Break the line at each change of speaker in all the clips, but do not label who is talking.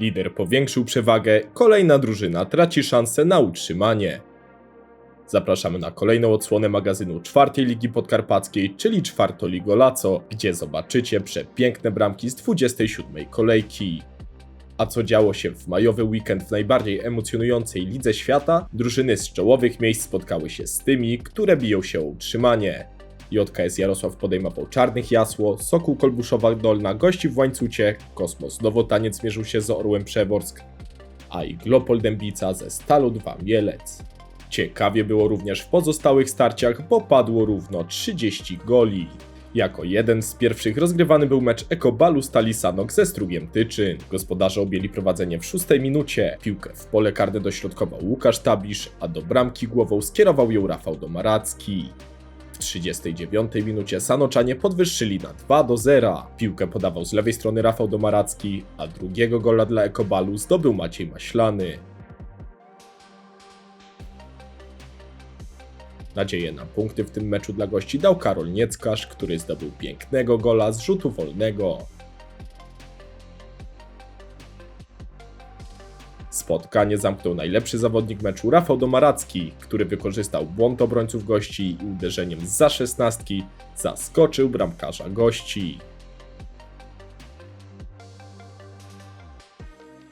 Lider powiększył przewagę, kolejna drużyna traci szansę na utrzymanie. Zapraszamy na kolejną odsłonę magazynu czwartej Ligi Podkarpackiej, czyli Czwartoligo Laco, gdzie zobaczycie przepiękne bramki z 27 kolejki. A co działo się w majowy weekend w najbardziej emocjonującej lidze świata? Drużyny z czołowych miejsc spotkały się z tymi, które biją się o utrzymanie. JKS Jarosław podejmował Czarnych Jasło, Sokół Kolbuszowa Dolna gości w Łańcucie, Kosmos Nowotaniec mierzył się z Orłem Przeworsk, a Iglopol Dębica ze Stalu 2 Mielec. Ciekawie było również w pozostałych starciach, bo padło równo 30 goli. Jako jeden z pierwszych rozgrywany był mecz Ekobalu Stali Sanok ze Strugiem Tyczyn. Gospodarze objęli prowadzenie w szóstej minucie. Piłkę w pole karne dośrodkował Łukasz Tabisz, a do bramki głową skierował ją Rafał Domaracki. W 39 minucie Sanoczanie podwyższyli na 2 do 0. Piłkę podawał z lewej strony Rafał Domaracki, a drugiego gola dla Ekobalu zdobył Maciej Maślany. Nadzieję na punkty w tym meczu dla gości dał Karol Nieckarz, który zdobył pięknego gola z rzutu wolnego. Spotkanie zamknął najlepszy zawodnik meczu Rafał Domaracki, który wykorzystał błąd obrońców gości i uderzeniem za szesnastki zaskoczył bramkarza gości.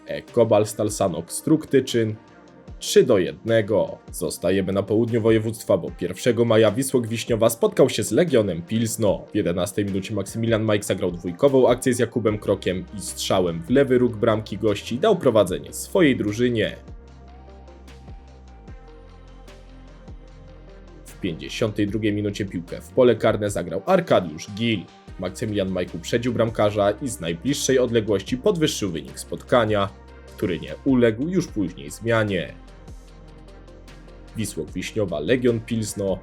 Ekobal Stalsanok Struk Tyczyn 3 do 1. Zostajemy na południu województwa, bo 1 maja Wisłok Wiśniowa spotkał się z Legionem Pilsno. W 11 minucie Maksymilian Majk zagrał dwójkową akcję z Jakubem Krokiem i strzałem w lewy róg bramki gości dał prowadzenie swojej drużynie. W 52 minucie piłkę w pole karne zagrał Arkadiusz Gil. Maksymilian Majk uprzedził bramkarza i z najbliższej odległości podwyższył wynik spotkania, który nie uległ już później zmianie. Wisłok Wiśniowa Legion Pilsno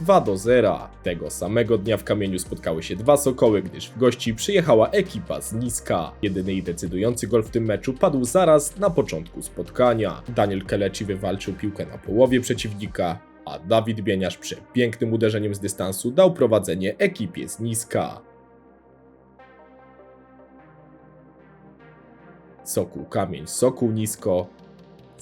2 do 0. Tego samego dnia w kamieniu spotkały się dwa sokoły, gdyż w gości przyjechała ekipa z Niska. Jedyny i decydujący gol w tym meczu padł zaraz na początku spotkania. Daniel Keleci wywalczył piłkę na połowie przeciwnika, a Dawid Bieniasz przepięknym uderzeniem z dystansu dał prowadzenie ekipie z Niska. Sokół Kamień, Sokół Nisko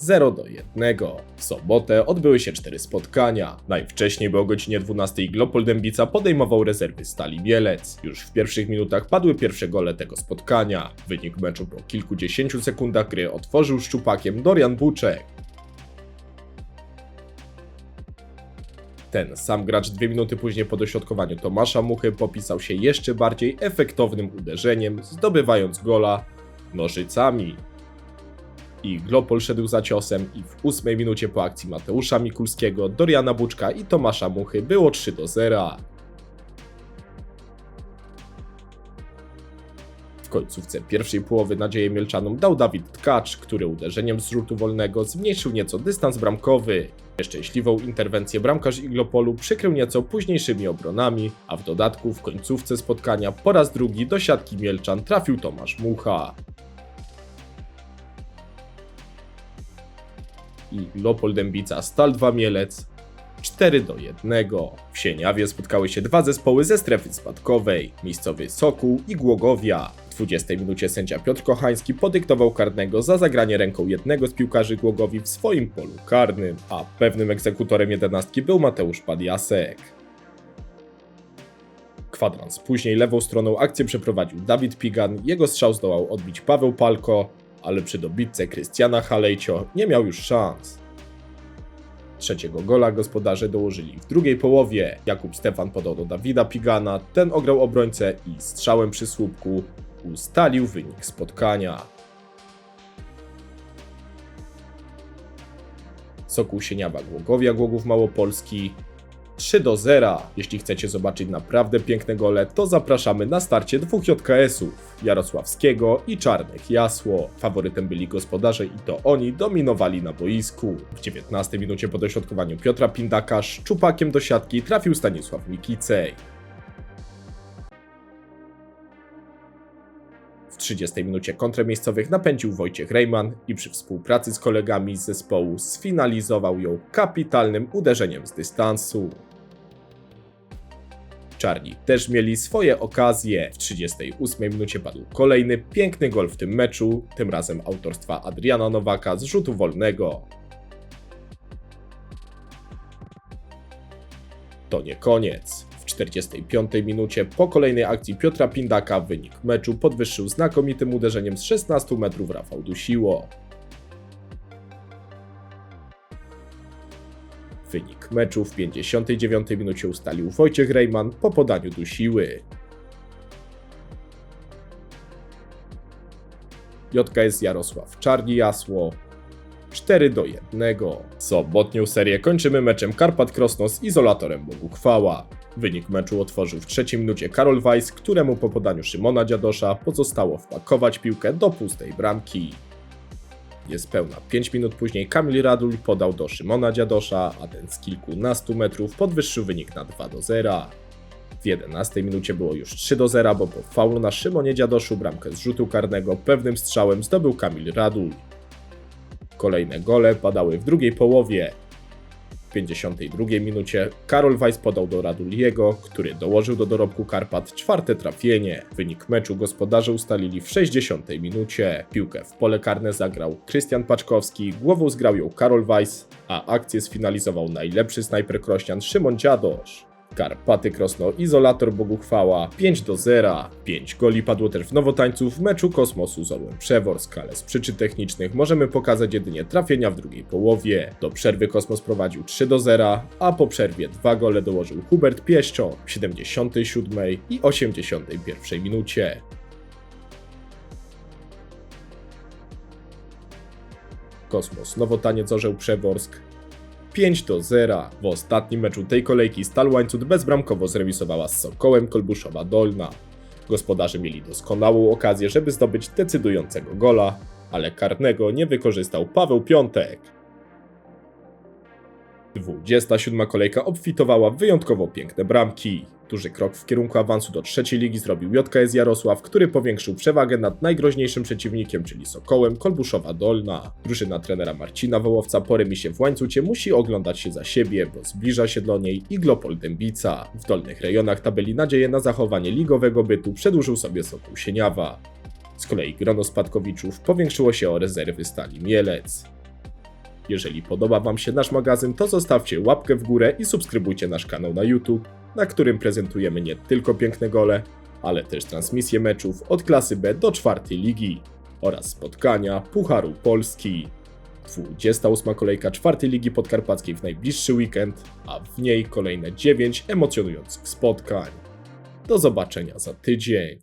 0 do 1. W sobotę odbyły się cztery spotkania. Najwcześniej, bo o godzinie 12 Glopol Dębica podejmował rezerwy Stali Mielec. Już w pierwszych minutach padły pierwsze gole tego spotkania. Wynik meczu po kilkudziesięciu sekundach gry otworzył szczupakiem Dorian Buczek. Ten sam gracz dwie minuty później po dośrodkowaniu Tomasza Muchy popisał się jeszcze bardziej efektownym uderzeniem, zdobywając gola nożycami. I Glopol szedł za ciosem i w ósmej minucie po akcji Mateusza Mikulskiego, Doriana Buczka i Tomasza Muchy było 3 do 0. W końcówce pierwszej połowy nadzieję Mielczanom dał Dawid Tkacz, który uderzeniem z rzutu wolnego zmniejszył nieco dystans bramkowy. Nieszczęśliwą interwencję bramkarz Iglopolu przykrył nieco późniejszymi obronami, a w dodatku w końcówce spotkania po raz drugi do siatki Mielczan trafił Tomasz Mucha. I Lopol Dębica Stal 2 Mielec 4 do 1. W Sieniawie spotkały się dwa zespoły ze strefy spadkowej, miejscowy Sokół i Głogowia. W 20 minucie sędzia Piotr Kochański podyktował karnego za zagranie ręką jednego z piłkarzy Głogowi w swoim polu karnym, a pewnym egzekutorem jedenastki był Mateusz Padiasek. Kwadrans później lewą stroną akcję przeprowadził Dawid Pigan, jego strzał zdołał odbić Paweł Palko, ale przy dobitce Krystiana Halejcio nie miał już szans. Trzeciego gola gospodarze dołożyli w drugiej połowie. Jakub Stefan podał do Dawida Pigana, ten ograł obrońcę i strzałem przy słupku ustalił wynik spotkania. Sokół Sieniawa Głogowia Głogów Małopolski 3 do 0. Jeśli chcecie zobaczyć naprawdę piękne gole, to zapraszamy na starcie dwóch JKS-ów, Jarosławskiego i Czarnych Jasło. Faworytem byli gospodarze i to oni dominowali na boisku. W 19 minucie po dośrodkowaniu Piotra Pindaka szczupakiem do siatki trafił Stanisław Mikicej. W 30 minucie kontrę miejscowych napędził Wojciech Rejman i przy współpracy z kolegami z zespołu sfinalizował ją kapitalnym uderzeniem z dystansu. Czarni też mieli swoje okazje. W 38 minucie padł kolejny piękny gol w tym meczu, tym razem autorstwa Adriana Nowaka z rzutu wolnego. To nie koniec. W 45 minucie po kolejnej akcji Piotra Pindaka wynik meczu podwyższył znakomitym uderzeniem z 16 metrów Rafał Dusiło. Wynik meczu w 59 minucie ustalił Wojciech Rejman po podaniu Dusiły. JKS Jarosław Czarni Jasło 4 do 1. Sobotnią serię kończymy meczem Karpat Krosno z izolatorem Bogu Chwała. Wynik meczu otworzył w trzeciej minucie Karol Weiss, któremu po podaniu Szymona Dziadosza pozostało wpakować piłkę do pustej bramki. Niespełna 5 minut później Kamil Radul podał do Szymona Dziadosza, a ten z kilkunastu metrów podwyższył wynik na 2 do 0. W 11 minucie było już 3 do 0, bo po faulu na Szymonie Dziadoszu bramkę z rzutu karnego pewnym strzałem zdobył Kamil Radul. Kolejne gole padały w drugiej połowie. W 52 minucie Karol Weiss podał do Raduliego, który dołożył do dorobku Karpat czwarte trafienie. Wynik meczu gospodarze ustalili w 60 minucie. Piłkę w pole karne zagrał Krystian Paczkowski, głową zgrał ją Karol Weiss, a akcję sfinalizował najlepszy snajper krośnian Szymon Dziadosz. Karpaty Krosno Izolator Bogu Chwała 5 do 0. 5 goli padło też w Nowotańcu w meczu Kosmosu z Orłem Przeworsk, ale z przyczyn technicznych możemy pokazać jedynie trafienia w drugiej połowie. Do przerwy Kosmos prowadził 3 do 0, a po przerwie dwa gole dołożył Hubert Pieszczon w 77 i 81 minucie. Kosmos Nowotaniec Orzeł Przeworsk 5 do 0. W ostatnim meczu tej kolejki Stal Łańcut bezbramkowo zremisowała z Sokołem Kolbuszowa Dolna. Gospodarze mieli doskonałą okazję, żeby zdobyć decydującego gola, ale karnego nie wykorzystał Paweł Piątek. 27 kolejka obfitowała w wyjątkowo piękne bramki. Duży krok w kierunku awansu do trzeciej ligi zrobił JKS Jarosław, który powiększył przewagę nad najgroźniejszym przeciwnikiem, czyli Sokołem Kolbuszowa Dolna. Drużyna trenera Marcina Wołowca po remisie w łańcucie musi oglądać się za siebie, bo zbliża się do niej Iglopol Dębica. W dolnych rejonach tabeli nadzieję na zachowanie ligowego bytu przedłużył sobie Sokół Sieniawa. Z kolei grono spadkowiczów powiększyło się o rezerwy Stali Mielec. Jeżeli podoba Wam się nasz magazyn, to zostawcie łapkę w górę i subskrybujcie nasz kanał na YouTube, na którym prezentujemy nie tylko piękne gole, ale też transmisje meczów od klasy B do czwartej ligi oraz spotkania Pucharu Polski. 28 kolejka czwartej ligi podkarpackiej w najbliższy weekend, a w niej kolejne 9 emocjonujących spotkań. Do zobaczenia za tydzień.